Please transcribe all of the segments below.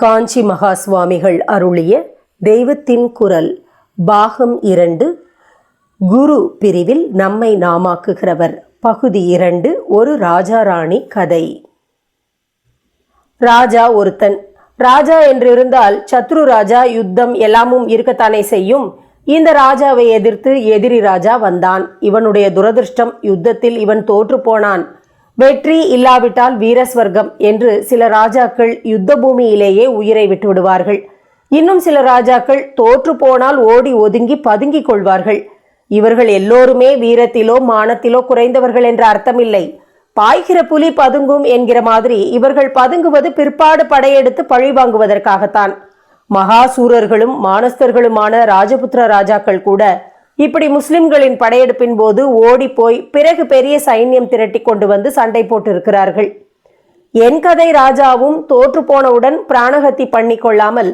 காஞ்சி மகா சுவாமிகள் அருளிய தெய்வத்தின் குரல் பாகம் இரண்டு குரு பிரிவில் நம்மை நாமாக்குகிறவர். பகுதி இரண்டு ஒரு ராஜா ராணி கதை. ராஜா ஒருத்தன். ராஜா என்றிருந்தால் சத்ரு ராஜா யுத்தம் எல்லாமும் இருக்கத்தானே செய்யும். இந்த ராஜாவை எதிர்த்து எதிரி ராஜா வந்தான். இவனுடைய துரதிருஷ்டம் யுத்தத்தில் இவன் தோற்று போனான். வெற்றி இல்லாவிட்டால் வீரஸ்வர்க்கம் என்று சில ராஜாக்கள் யுத்த பூமியிலேயே உயிரை விட்டு விடுவார்கள். இன்னும் சில ராஜாக்கள் தோற்று போனால் ஓடி ஒதுங்கி பதுங்கிக் கொள்வார்கள். இவர்கள் எல்லோருமே வீரத்திலோ மானத்திலோ குறைந்தவர்கள் என்ற அர்த்தமில்லை. பாய்கிற புலி பதுங்கும் என்கிற மாதிரி இவர்கள் பதுங்குவது பிற்பாடு படையெடுத்து பழி வாங்குவதற்காகத்தான். மகாசூரர்களும் மானஸ்தர்களுமான ராஜபுத்திர ராஜாக்கள் கூட இப்படி முஸ்லிம்களின் படையெடுப்பின் போது ஓடிப்போய் பிறகு பெரிய சைன்யம் திரட்டி கொண்டு வந்து சண்டை போட்டிருக்கிறார்கள். என் கதை ராஜாவும் தோற்று போனவுடன் பிராணகத்தி பண்ணி கொள்ளாமல்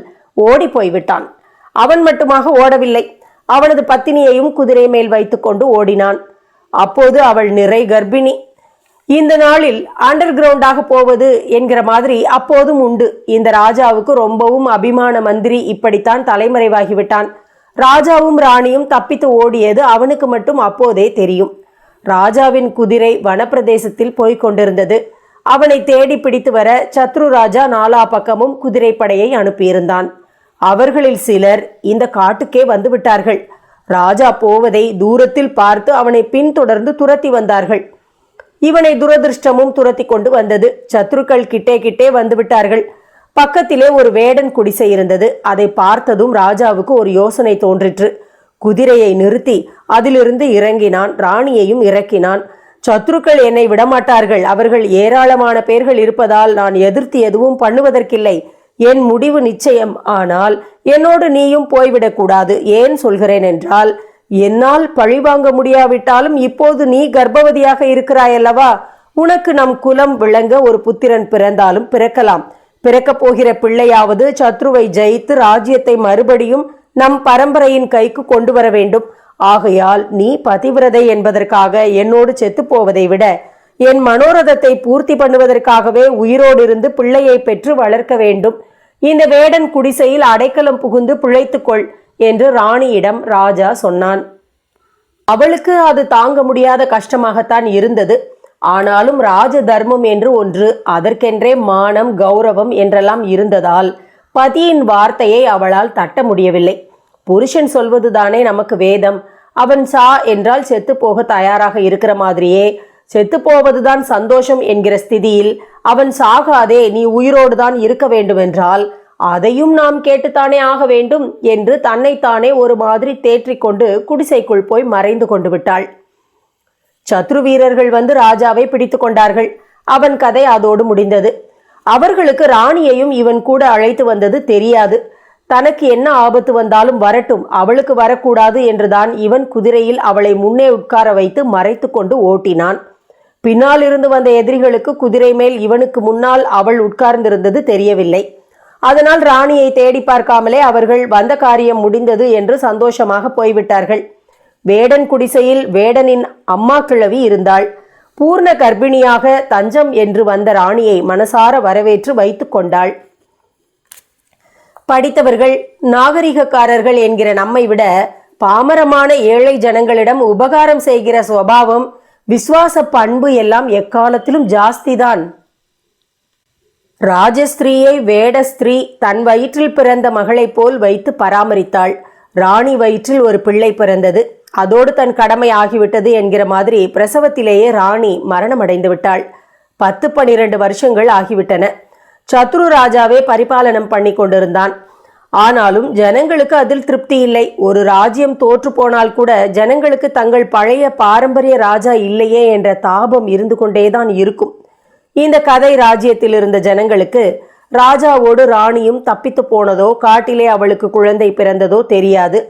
ஓடி போய்விட்டான். அவன் மட்டுமாக ஓடவில்லை. அவனது பத்தினியையும் குதிரை மேல் வைத்துக்கொண்டு ஓடினான். அப்போது அவள் நிறை கர்ப்பிணி. இந்த நாளில் அண்டர் கிரவுண்டாக போவது என்கிற மாதிரி அப்போதும் உண்டு. இந்த ராஜாவுக்கு ரொம்பவும் அபிமான மந்திரி இப்படித்தான் தலைமறைவாகிவிட்டான் ராஜாவும் ராணியும் தப்பித்து ஓடியது அவனுக்கு மட்டும் அப்போதே தெரியும். ராஜாவின் குதிரை வனப்பிரதேசத்தில் போய்க் கொண்டிருந்தது. அவனை தேடி பிடித்து வர சத்ரு ராஜா நாலா பக்கமும் குதிரைப்படையை அனுப்பியிருந்தான். அவர்களில் சிலர் இந்த காட்டுக்கே வந்துவிட்டார்கள். ராஜா போவதை தூரத்தில் பார்த்து அவனை பின்தொடர்ந்து துரத்தி வந்தார்கள். இவனை துரதிருஷ்டமும் துரத்தி கொண்டு வந்தது. சத்ருக்கள் கிட்டே கிட்டே வந்து விட்டார்கள் பக்கத்திலே ஒரு வேடன் குடிசை இருந்தது. அதை பார்த்ததும் ராஜாவுக்கு ஒரு யோசனை தோன்றிற்று. குதிரையை நிறுத்தி அதிலிருந்து இறங்கினான். ராணியையும் இறக்கினான். சத்ருக்கள் என்னை விடமாட்டார்கள். அவர்கள் ஏராளமான பேர்கள் இருப்பதால் நான் எதிர்த்து எதுவும் பண்ணுவதற்கில்லை. என் முடிவு நிச்சயம். ஆனால் என்னோடு நீயும் போய்விடக்கூடாது ஏன் சொல்கிறேன் என்றால் என்னால் பழிவாங்க முடியாவிட்டாலும் இப்போது நீ கர்ப்பவதியாக இருக்கிறாயல்லவா? உனக்கு நம் குலம் விளங்க ஒரு புத்திரன் பிறந்தாலும் பிறக்கலாம். பிறக்கப் போகிற பிள்ளையாவது சத்ருவை ஜெயித்து ராஜ்யத்தை மறுபடியும் நம் பரம்பரையின் கைக்கு கொண்டு வர வேண்டும். ஆகையால் நீ பதிவிரதை என்பதற்காக என்னோடு செத்து போவதை விட என் மனோரதத்தை பூர்த்தி பண்ணுவதற்காகவே உயிரோடு இருந்து பிள்ளையை பெற்று வளர்க்க வேண்டும். இந்த வேடன் குடிசையில் அடைக்கலம் புகுந்து பிழைத்துக்கொள் என்று ராணியிடம் ராஜா சொன்னான். அவளுக்கு அது தாங்க முடியாத கஷ்டமாகத்தான் இருந்தது. ஆனாலும் ராஜ தர்மம் என்று ஒன்று அதற்கென்றே மானம் கௌரவம் என்றெல்லாம் இருந்ததால் பதியின் வார்த்தையை அவளால் தட்ட முடியவில்லை. புருஷன் சொல்வதுதானே நமக்கு வேதம். அவன் சா என்றால் செத்து போக தயாராக இருக்கிற மாதிரியே. செத்து போவதுதான் சந்தோஷம் என்கிற ஸ்திதியில் அவன் சாகாதே நீ உயிரோடு தான் இருக்க வேண்டுமென்றால் அதையும் நாம் கேட்டுத்தானே ஆக வேண்டும் என்று தன்னைத்தானே ஒரு மாதிரி தேற்றிக்கொண்டு குடிசைக்குள் போய் மறைந்து கொண்டு விட்டாள். சத்ரு வீரர்கள் வந்து ராஜாவை பிடித்து கொண்டார்கள். அவன் கதை அதோடு முடிந்தது. அவர்களுக்கு ராணியையும் இவன் கூட அழைத்து வந்தது தெரியாது. தனக்கு என்ன ஆபத்து வந்தாலும் வரட்டும் அவளுக்கு வரக்கூடாது என்றுதான் இவன் குதிரையில் அவளை முன்னே உட்கார வைத்து மறைத்து கொண்டு ஓட்டினான். பின்னால் இருந்து வந்த எதிரிகளுக்கு குதிரை மேல் இவனுக்கு முன்னால் அவள் உட்கார்ந்திருந்தது தெரியவில்லை. அதனால் ராணியை தேடி பார்க்காமலே அவர்கள் வந்த காரியம் முடிந்தது என்று சந்தோஷமாக போய்விட்டார்கள். வேடன் குடிசையில் வேடனின் அம்மா கிழவி இருந்தாள். பூர்ண கர்ப்பிணியாக தஞ்சம் என்று வந்த ராணியை மனசார வரவேற்று வைத்து கொண்டாள். படித்தவர்கள் நாகரிகக்காரர்கள் என்கிற நம்மை விட பாமரமான ஏழை ஜனங்களிடம் உபகாரம் செய்கிற சுவாவம் விசுவாச பண்பு எல்லாம் எக்காலத்திலும் ஜாஸ்திதான். ராஜஸ்திரீயை வேடஸ்திரீ தன் வயிற்றில் பிறந்த மகளைப் போல் வைத்து பராமரித்தாள். ராணி வயிற்றில் ஒரு பிள்ளை பிறந்தது. அதோடு தன் கடமை ஆகிவிட்டது என்கிற மாதிரி பிரசவத்திலேயே ராணி மரணமடைந்து விட்டாள் பத்து பனிரெண்டு வருஷங்கள் ஆகிவிட்டன. சத்ரு ராஜாவே பரிபாலனம் பண்ணி கொண்டிருந்தான். ஆனாலும் ஜனங்களுக்கு அதில் திருப்தி இல்லை. ஒரு ராஜ்யம் தோற்று போனால் கூட ஜனங்களுக்கு தங்கள் பழைய பாரம்பரிய ராஜா இல்லையே என்ற தாபம் இருந்து கொண்டேதான் இருக்கும். இந்த கதை ராஜ்யத்தில் இருந்த ஜனங்களுக்கு ராஜாவோடு ராணியும் தப்பித்து போனதோ காட்டிலே அவளுக்கு குழந்தை பிறந்ததோ தெரியாது.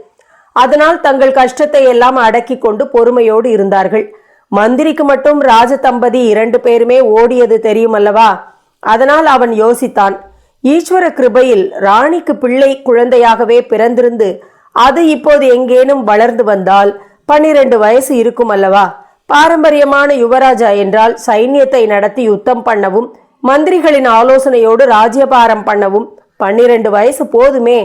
அதனால் தங்கள் கஷ்டத்தை எல்லாம் அடக்கி கொண்டு பொறுமையோடு இருந்தார்கள். மந்திரிக்கு மட்டும் ராஜ தம்பதி இரண்டு பேருமே ஓடியது தெரியும் அல்லவா அதனால் அவன் யோசித்தான். ஈஸ்வர கிருபையில் ராணிக்கு பிள்ளை குழந்தையாகவே பிறந்திருந்து அது இப்போது எங்கேனும் வளர்ந்து வந்தால் பன்னிரண்டு வயசு இருக்கும் அல்லவா பாரம்பரியமான யுவராஜா என்றால் சைன்யத்தை நடத்தி யுத்தம் பண்ணவும் மந்திரிகளின் ஆலோசனையோடு ராஜ்யபாரம் பண்ணவும் பன்னிரண்டு வயசு போதுமே.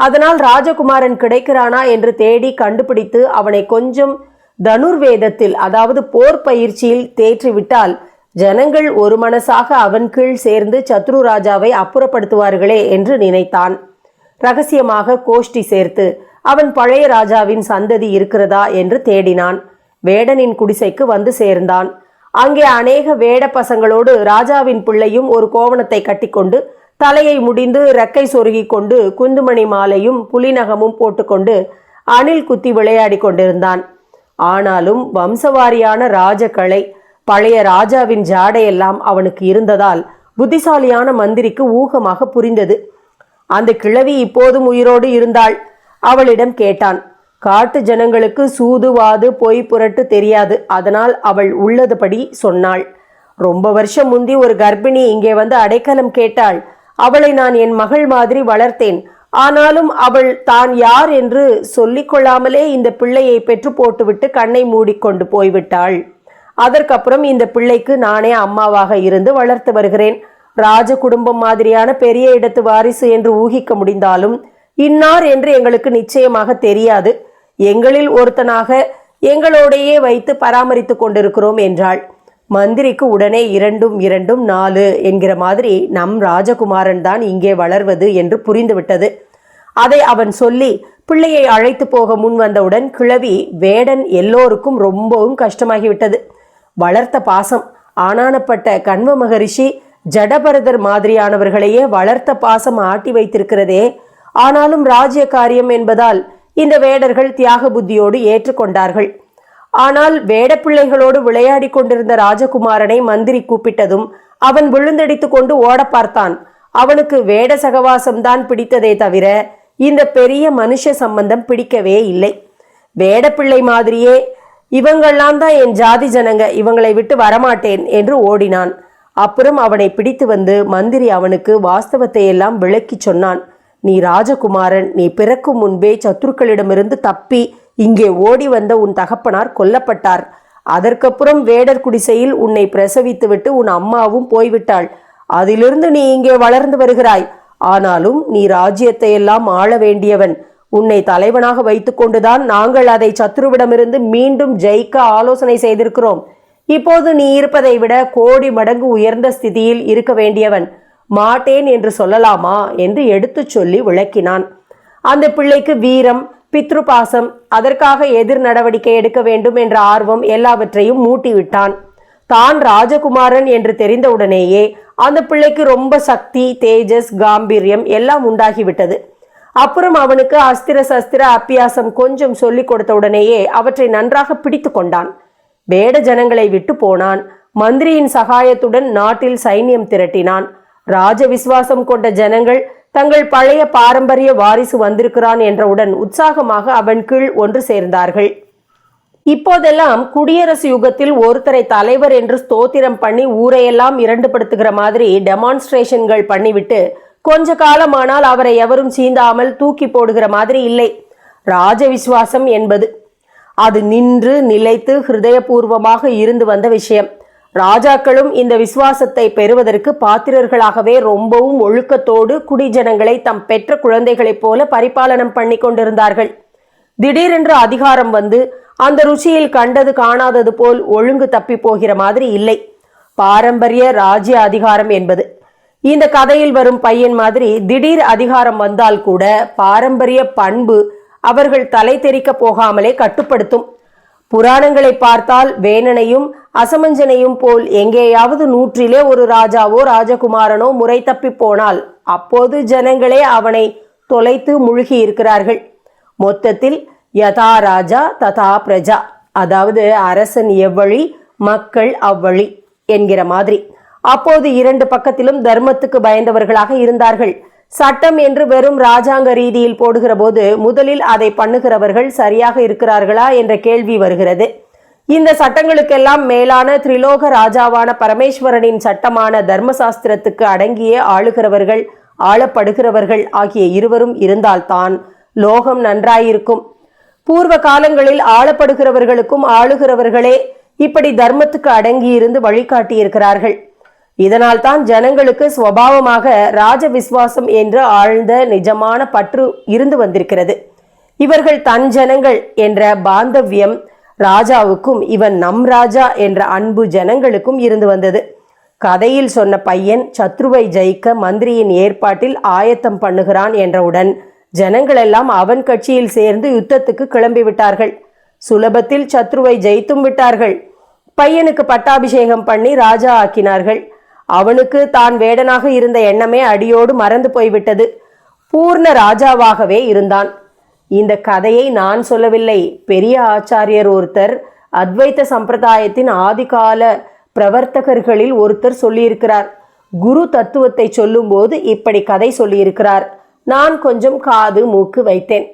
அதனால் ராஜகுமாரன் கிடைக்கிறானா என்று தேடி கண்டுபிடித்து அவனை கொஞ்சம் தனுர்வேதத்தில் அதாவது போர் பயிற்சியில் தேற்றிவிட்டால் ஜனங்கள் ஒரு மனசாக அவன் கீழ் சேர்ந்து சத்ரு ராஜாவை அப்புறப்படுத்துவார்களே என்று நினைத்தான். ரகசியமாக கோஷ்டி சேர்த்து அவன் பழைய ராஜாவின் சந்ததி இருக்கிறதா? என்று தேடினான். வேடனின் குடிசைக்கு வந்து சேர்ந்தான். அங்கே அநேக வேட பசங்களோடு ராஜாவின் பிள்ளையும் ஒரு கோவணத்தை கட்டிக்கொண்டு தலையை முடிந்து ரெக்கை சொருகிக் கொண்டு குந்துமணி மாலையும் புலிநகமும் போட்டுக்கொண்டு அணில் குத்தி விளையாடி கொண்டிருந்தான். ஆனாலும் வம்சவாரியான ராஜகலை பழைய ராஜாவின் ஜாடையெல்லாம் அவனுக்கு இருந்ததால் புத்திசாலியான மந்திரிக்கு ஊகமாக புரிந்தது. அந்த கிழவி இப்போதும் உயிரோடு இருந்தாள். அவளிடம் கேட்டான் காட்டு ஜனங்களுக்கு சூதுவாது பொய் புரட்டு தெரியாது. அதனால் அவள் உள்ளதுபடி சொன்னாள். ரொம்ப வருஷம் முந்தி ஒரு கர்ப்பிணி இங்கே வந்து அடைக்கலம் கேட்டாள். அவளை நான் என் மகள் மாதிரி வளர்த்தேன். ஆனாலும் அவள் தான் யார் என்று சொல்லிக்கொள்ளாமலே இந்த பிள்ளையை பெற்று போட்டுவிட்டு கண்ணை மூடிக்கொண்டு போய்விட்டாள். அதற்கப்புறம் இந்த பிள்ளைக்கு நானே அம்மாவாக இருந்து வளர்த்து வருகிறேன். ராஜ குடும்பம் மாதிரியான பெரிய இடத்து வாரிசு என்று ஊகிக்க முடிந்தாலும் இன்னார் என்று எங்களுக்கு நிச்சயமாக தெரியாது. எங்களில் ஒருத்தனாக எங்களோடையே வைத்து பராமரித்து கொண்டிருக்கிறோம் என்றாள். மந்திரிக்கு உடனே இரண்டும் இரண்டும் நாலு என்கிற மாதிரி நம் ராஜகுமாரன் தான் இங்கே வளர்வது என்று புரிந்துவிட்டது. அதை அவன் சொல்லி பிள்ளையை அழைத்து போக முன் வந்தவுடன் கிழவி வேடன் எல்லோருக்கும் ரொம்பவும் கஷ்டமாகிவிட்டது. வளர்த்த பாசம் ஆனானப்பட்ட கண்வ மகரிஷி ஜடபரதர் மாதிரியானவர்களையே வளர்த்த பாசம் ஆட்டி வைத்திருக்கிறதே. ஆனாலும் ராஜ்ய காரியம் என்பதால் இந்த வேடர்கள் தியாக புத்தியோடு ஏற்றுக்கொண்டார்கள். ஆனால் வேடப்பிள்ளைகளோடு விளையாடி கொண்டிருந்த ராஜகுமாரனை மந்திரி கூப்பிட்டதும் அவன் விழுந்தடித்து கொண்டு ஓட பார்த்தான். அவனுக்கு வேட சகவாசம்தான் பிடித்ததே தவிர இந்த பெரிய மனுஷ சம்பந்தம் பிடிக்கவே இல்லை. வேடப்பிள்ளை மாதிரியே இவங்கெல்லாம் தான் என் ஜாதி ஜனங்க இவங்களை விட்டு வரமாட்டேன் என்று ஓடினான். அப்புறம் அவனை பிடித்து வந்து மந்திரி அவனுக்கு வாஸ்தவத்தை எல்லாம் விளக்கிச் சொன்னான். நீ ராஜகுமாரன் நீ பிறக்கும் முன்பே சத்துருக்களிடமிருந்து தப்பி இங்கே ஓடி வந்த உன் தகப்பனார் கொல்லப்பட்டார். அதற்கப்புறம் வேடர் குடிசையில் உன்னை பிரசவித்துவிட்டு உன் அம்மாவும் போய்விட்டாள். அதிலிருந்து நீ இங்கே வளர்ந்து வருகிறாய். ஆனாலும் நீ ராஜ்யத்தை எல்லாம் ஆள வேண்டியவன். உன்னை தலைவனாக வைத்துக்கொண்டுதான் நாங்கள் அதை சத்ருவிடமிருந்து மீண்டும் ஜெயிக்க ஆலோசனை செய்திருக்கிறோம். இப்போது நீ இருப்பதை விட கோடி மடங்கு உயர்ந்த ஸ்திதியில் இருக்க வேண்டியவன். மாட்டேன் என்று சொல்லலாமா? என்று எடுத்துச் சொல்லி விளக்கினான். அந்த பிள்ளைக்கு வீரம் பித்ருபாசம் அதற்காக எதிர் நடவடிக்கை எடுக்க வேண்டும் என்ற ஆர்வம் எல்லாவற்றையும் மூட்டிவிட்டான். தான் ராஜகுமாரன் என்று தெரிந்தவுடனேயே அந்த பிள்ளைக்கு ரொம்ப சக்தி தேஜஸ் காம்பீரியம் எல்லாம் உண்டாகிவிட்டது. அப்புறம் அவனுக்கு அஸ்திர சஸ்திர அப்பியாசம் கொஞ்சம் சொல்லிக் கொடுத்தவுடனேயே அவற்றை நன்றாக பிடித்து கொண்டான். வேட ஜனங்களை விட்டு போனான். மந்திரியின் சகாயத்துடன் நாட்டில் சைன்யம் திரட்டினான். ராஜ விசுவாசம் கொண்ட ஜனங்கள் தங்கள் பழைய பாரம்பரிய வாரிசு வந்திருக்கிறான் என்றவுடன் உற்சாகமாக அவன் கீழ் ஒன்று சேர்ந்தார்கள். இப்போதெல்லாம் குடியரசு யுகத்தில் ஒருத்தரை தலைவர் என்று ஸ்தோத்திரம் பண்ணி ஊரையெல்லாம் இரண்டுபடுத்துகிற மாதிரி டெமான்ஸ்ட்ரேஷன்கள் பண்ணிவிட்டு கொஞ்ச காலமானால் அவரை எவரும் சீந்தாமல் தூக்கி போடுகிற மாதிரி இல்லை. ராஜ விசுவாசம் என்பது. அது நின்று நிலைத்து ஹிருதயபூர்வமாக இருந்து வந்த விஷயம். ராஜாக்களும் இந்த விசுவாசத்தை பெறுவதற்கு பாத்திரர்களாகவே ரொம்பவும் ஒழுக்கத்தோடு குடிஜனங்களை தம் பெற்ற குழந்தைகளைப் போல பரிபாலனம் பண்ணி கொண்டிருந்தார்கள். திடீரென்று அதிகாரம் வந்து அந்த ருச்சியில் கண்டது காணாதது போல் ஒழுங்கு தப்பி போகிற மாதிரி இல்லை. பாரம்பரிய ராஜ்ய அதிகாரம் என்பது. இந்த கதையில் வரும் பையன் மாதிரி திடீர் அதிகாரம் வந்தால் கூட பாரம்பரிய பண்பு அவர்கள் தலை தெறிக்க போகாமலே கட்டுப்படுத்தும். புராணங்களை பார்த்தால் வேணனையும் அசமஞ்சனையும் போல் எங்கேயாவது நூற்றிலே ஒரு ராஜாவோ ராஜகுமாரனோ முறை தப்பி போனால் அப்போது ஜனங்களே அவனை தொலைத்து முழுகி இருக்கிறார்கள். மொத்தத்தில் யதா ராஜா ததா பிரஜா. அதாவது அரசன் எவ்வழி மக்கள் அவ்வழி என்கிற மாதிரி. அப்போது இரண்டு பக்கத்திலும் தர்மத்துக்கு பயந்தவர்களாக இருந்தார்கள். சட்டம் என்று வெறும் ராஜாங்க ரீதியில் போடுகிற போது முதலில் அதை பண்ணுகிறவர்கள் சரியாக இருக்கிறார்களா என்ற கேள்வி வருகிறது. இந்த சட்டங்களுக்கெல்லாம் மேலான திரிலோக ராஜாவான பரமேஸ்வரனின் சட்டமான தர்மசாஸ்திரத்துக்கு அடங்கியே ஆளுகிறவர்கள் ஆளப்படுகிறவர்கள் ஆகிய இருவரும் இருந்தால்தான் லோகம் நன்றாயிருக்கும். பூர்வ காலங்களில் ஆளப்படுகிறவர்களுக்கும் ஆளுகிறவர்களே இப்படி தர்மத்துக்கு அடங்கியிருந்து வழிகாட்டியிருக்கிறார்கள். இதனால் தான் ஜனங்களுக்கு சுவாவமாக ராஜ விசுவாசம் என்று ஆழ்ந்த நிஜமான பற்று இருந்து வந்திருக்கிறது. இவர்கள் தன் ஜனங்கள் என்ற பாந்தவியம் ராஜாவுக்கும் இவன் நம் ராஜா என்ற அன்பு ஜனங்களுக்கும் இருந்து வந்தது. கதையில் சொன்ன பையன் சத்ருவை ஜெயிக்க மந்திரியின் ஏற்பாட்டில் ஆயத்தம் பண்ணுகிறான் என்றவுடன் ஜனங்களெல்லாம் அவன் கட்சியில் சேர்ந்து யுத்தத்துக்கு கிளம்பி விட்டார்கள். சுலபத்தில் சத்ருவை ஜெயித்தும் விட்டார்கள். பையனுக்கு பட்டாபிஷேகம் பண்ணி ராஜா ஆக்கினார்கள். அவனுக்கு தான் வேடனாக இருந்த எண்ணமே அடியோடு மறந்து போய்விட்டது. பூர்ண ராஜாவாகவே இருந்தான். இந்த கதையை நான் சொல்லவில்லை. பெரிய ஆச்சாரியர் ஒருத்தர் அத்வைத்த சம்பிரதாயத்தின் ஆதிகால பிரவர்த்தகர்களில் ஒருத்தர் சொல்லியிருக்கிறார். குரு தத்துவத்தை சொல்லும்போது இப்படி கதை சொல்லியிருக்கிறார். நான் கொஞ்சம் காது மூக்கு வைத்தேன்.